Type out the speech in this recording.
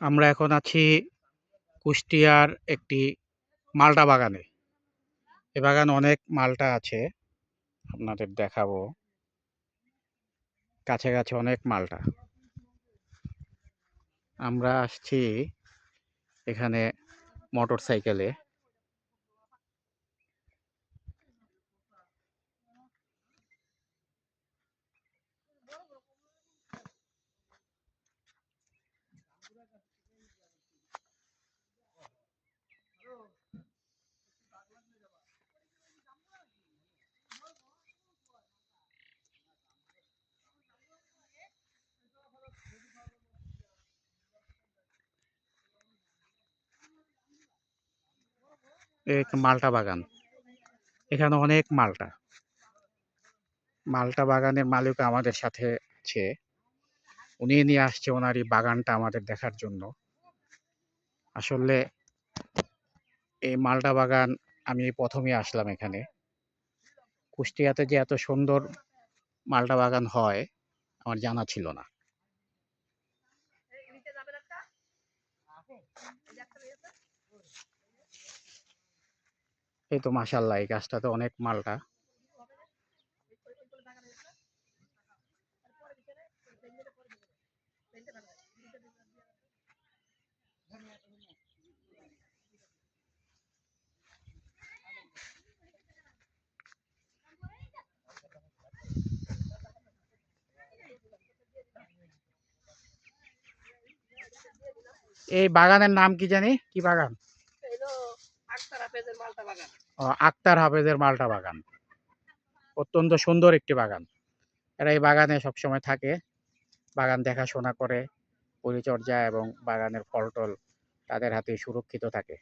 আমরা এখন আছি কুষ্টিয়ার একটি মালটা বাগানে। এ বাগানে অনেক মালটা আছে, আপনাদের দেখাবো। কাছে কাছে অনেক মালটা। আমরা আসছি এখানে মোটর সাইকেলে এক মালটা বাগান। এখানে অনেক মালটা। মালটা বাগানের মালিক আমাদের সাথে আছে। উনি নিয়ে আসছে ওনার এই বাগানটা আমাদের দেখার জন্য। আসলে এই মালটা বাগান আমি প্রথমে আসলাম এখানে। কুষ্টিয়াতে যে এত সুন্দর মালটা বাগান হয়, আমার জানা ছিল না। এই তো মাশাল্লাহ, এই গাছটা তো অনেক মালটা। এই বাগানের নাম কি জানি? কি বাগান? আক্তার হাফেজের মালটা বাগান। অত্যন্ত সুন্দর একটি বাগান। এরা এই বাগানে সবসময় থাকে। বাগান দেখাশোনা করে, পরিচর্যা এবং বাগানের ফল টল তাদের হাতে সুরক্ষিত থাকে।